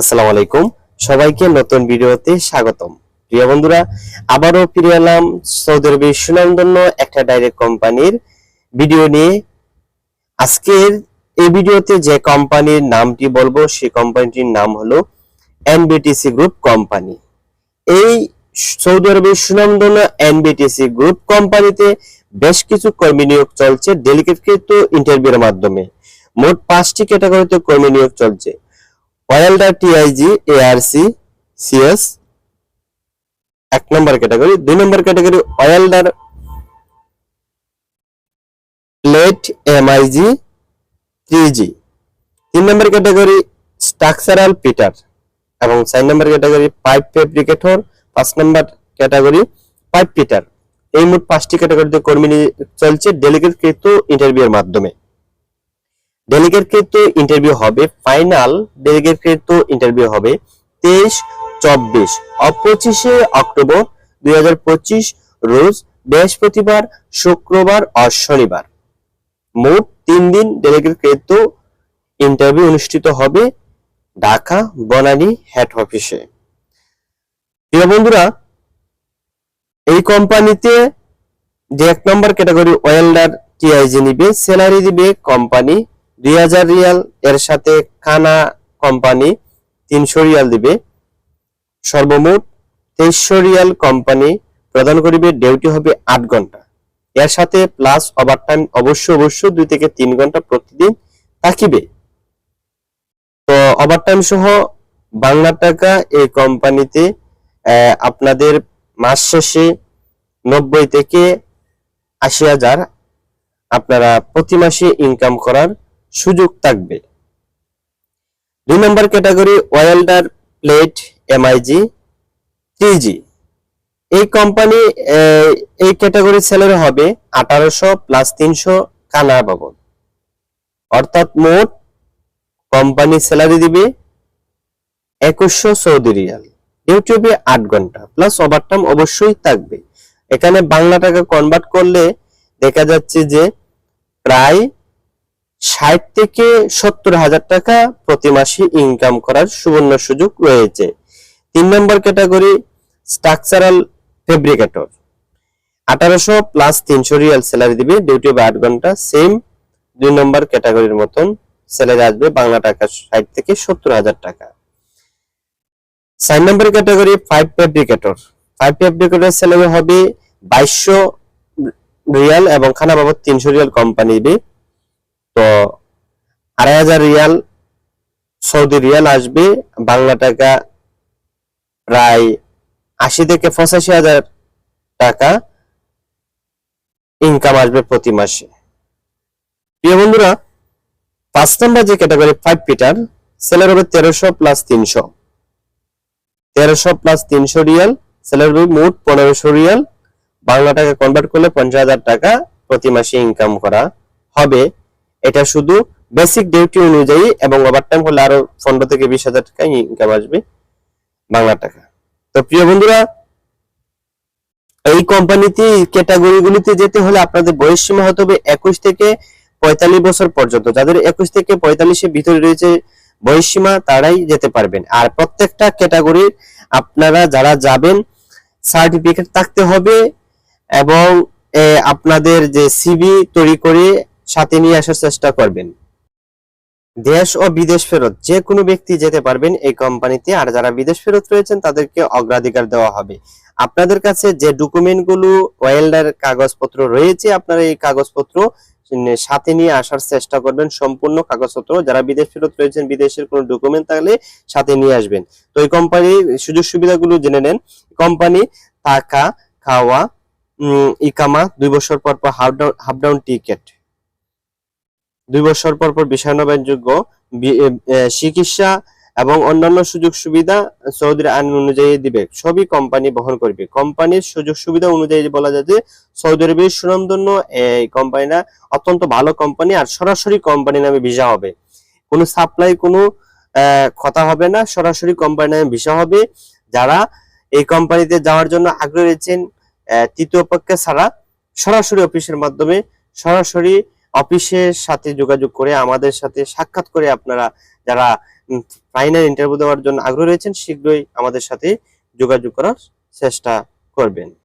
আসসালামু আলাইকুম। সবাইকে নতুন ভিডিওতে স্বাগতম। প্রিয় বন্ধুরা, আবারও ফিরে এলাম সৌদি আরবের সুনামধন্য একটা ডাইরেক্ট কোম্পানির ভিডিও নিয়ে। আজকের এই ভিডিওতে যে কোম্পানির নামটি বলব, সেই কোম্পানিটির নাম হলো এনবিটিসি গ্রুপ কোম্পানি। এই সৌদি আরবের সুনামধন্য এনবিটিসি গ্রুপ কোম্পানিতে বেশ কিছু কর্মী নিয়োগ চলছে ডেলিগেটকৃত ইন্টারভিউর মাধ্যমে। মোট পাঁচটি ক্যাটাগরিতে কর্মী নিয়োগ চলছে। ওয়েল্ডার টিআইজি এআরসি সিএস এক নম্বর ক্যাটাগরি দুই number category welder plate MIG three G তিন নম্বর ক্যাটাগরি স্ট্রাকচারাল পিটার এবং চার নম্বর ক্যাটাগরি পাইপ ফেব্রিকেটর পাঁচ নম্বর ক্যাটাগরি পাইপ পিটার এই মোট পাঁচটি ক্যাটাগরিতে কর্মী চলছে। ডেলিগেট কৃত ইন্টারভিউর মাধ্যমে। ডেলিগেট কৃত ইন্টারভিউ হবে ফাইনাল ডেলিগেট কৃত ইন্টারভিউ হবে তেইশ, চব্বিশ। ও পঁচিশে অক্টোবর দুই হাজার পঁচিশ, রোজ বৃহস্পতিবার, শুক্রবার ও শনিবার। মোট তিন দিন ডেলিগেট কৃত ইন্টারভিউ অনুষ্ঠিত হবে ঢাকা, বনানী হেড অফিসে প্রিয় বন্ধুরা, এই কোম্পানিতে যে এক নম্বর ক্যাটাগরি ওয়েল্ডার টিআইজি নিবে স্যালারি দিবে কোম্পানি দুই হাজার রিয়াল, এর সাথে খানা কোম্পানি তিনশো রিয়াল দিবে। সর্বমোট তেইশশো রিয়াল কোম্পানি প্রদান করিবে ডিউটি হবে আট ঘণ্টা। এর সাথে প্লাস ওভার টাইম অবশ্য অবশ্য দুই থেকে তিন ঘণ্টা প্রতিদিন থাকিবে। তো ওভার টাইম সহ বাংলা টাকা এই কোম্পানিতে আপনাদের মাস শেষে নব্বই থেকে আশি হাজার আপনারা প্রতি মাসে ইনকাম করার সুযোগ থাকবে। দুই number category welder plate MIG three G এই কোম্পানি এই ক্যাটাগরি স্যালারি হবে আঠারোশো প্লাস তিনশো কানা বাবদ অর্থাৎ মোট কোম্পানি স্যালারি দিবে একুশশো সৌদি রিয়াল। ইউটিউবে আট ঘণ্টা, প্লাস ওভারটাইম অবশ্যই থাকবে। এখানে বাংলা টাকা কনভার্ট করলে দেখা যাচ্ছে যে প্রায় ষাট থেকে সত্তর হাজার টাকা প্রতি মাসে ইনকাম করার সুবর্ণ সুযোগ রয়েছে। তিন নম্বর ক্যাটাগরি স্ট্রাকচারাল ফেব্রিকেটর আঠারোশো প্লাস তিনশো রিয়াল স্যালারি দিবে ডিউটি বা আট ঘণ্টা সেম দুই নম্বর ক্যাটাগরির মতন স্যালারি আসবে বাংলা টাকা ষাট থেকে সত্তর হাজার টাকা। চার number category five fabricator five fabricator salary হবে বাইশশো রিয়াল এবং খানা বাবদ তিনশো রিয়াল কোম্পানি দিবে। তো আড়াই হাজার রিয়াল সৌদি রিয়াল আসবে, বাংলা টাকা প্রায় আশি থেকে পঁচাশি হাজার টাকা ইনকাম আসবে প্রতি মাসে। প্রিয় বন্ধুরা, পাঁচ নম্বর যে ক্যাটাগরি ফাইভ পিটার সেলার হবে তেরোশো প্লাস তিনশো। তেরোশো প্লাস তিনশো রিয়াল সেলার হবে মোট পনেরোশো রিয়াল। বাংলা টাকা কনভার্ট করলে পঞ্চাশ হাজার টাকা প্রতি মাসে ইনকাম করা হবে। এটা শুধু বেসিক ডিউটি অনুযায়ী এবং ওভারটাইম হলে আরও পনেরো থেকে বিশ হাজার টাকা ইনকাম আসবে বাংলা টাকা। তো প্রিয় বন্ধুরা, এই কোম্পানিতে ক্যাটাগরি গুলিতে যেতে হলে আপনাদের বয়স সীমা হতে হবে একুশ থেকে পঁয়তাল্লিশ বছর পর্যন্ত। যাদের একুশ থেকে পঁয়তাল্লিশের ভিতরে রয়েছে বয়স সীমা, তারাই যেতে পারবেন। আর প্রত্যেকটা ক্যাটাগরি আপনারা যারা যাবেন সার্টিফিকেট থাকতে হবে এবং আপনাদের যে সিবি তৈরি করে সাথে নিয়ে আসার চেষ্টা করবেন। দেশ ও বিদেশ ফেরত, যে কোনো ব্যক্তি যেতে পারবেন এই কোম্পানিতে। আর যারা বিদেশ ফেরত রয়েছেন, তাদেরকে অগ্রাধিকার দেওয়া হবে। আপনাদের কাছে যে ডকুমেন্টগুলো ওয়েল্ডার কাগজপত্র রয়েছে, আপনারা এই কাগজপত্র সাথে নিয়ে আসার চেষ্টা করবেন। সম্পূর্ণ কাগজপত্র। যারা বিদেশ ফেরত রয়েছেন, বিদেশের কোনো ডকুমেন্ট থাকলে সাথে নিয়ে আসবেন। তো এই কোম্পানির সুযোগ সুবিধাগুলো জেনে নেন। কোম্পানি টাকা, খাওয়া ইকামা, দুই বছর পর পর half down half down ticket. দুই বছর পর পর বিষয়ানবায়নযোগ্য চিকিৎসা এবং অন্যান্য সুযোগ সুবিধা সৌদির আইন অনুযায়ী দিবে। সবই কোম্পানি বহন করবে। কোম্পানির সুযোগ সুবিধা অনুযায়ী বলা যায় যে সৌদি আরবের সুনামধন্য এই কোম্পানিটা অত্যন্ত ভালো কোম্পানি আর সরাসরি কোম্পানি নামে ভিসা হবে। কোনো সাপ্লাই কোনো কথা হবে না। সরাসরি কোম্পানি নামে ভিসা হবে। যারা এই কোম্পানিতে যাওয়ার জন্য আগ্রহী রয়েছেন তৃতীয় পক্ষে ছাড়া সরাসরি অফিসের মাধ্যমে সরাসরি অফিসের সাথে যোগাযোগ করে, আমাদের সাথে সাক্ষাৎ করে আপনারা যারা ফাইনাল ইন্টারভিউ দেওয়ার জন্য আগ্রহ রয়েছেন, শীঘ্রই আমাদের সাথে যোগাযোগ করার চেষ্টা করবেন।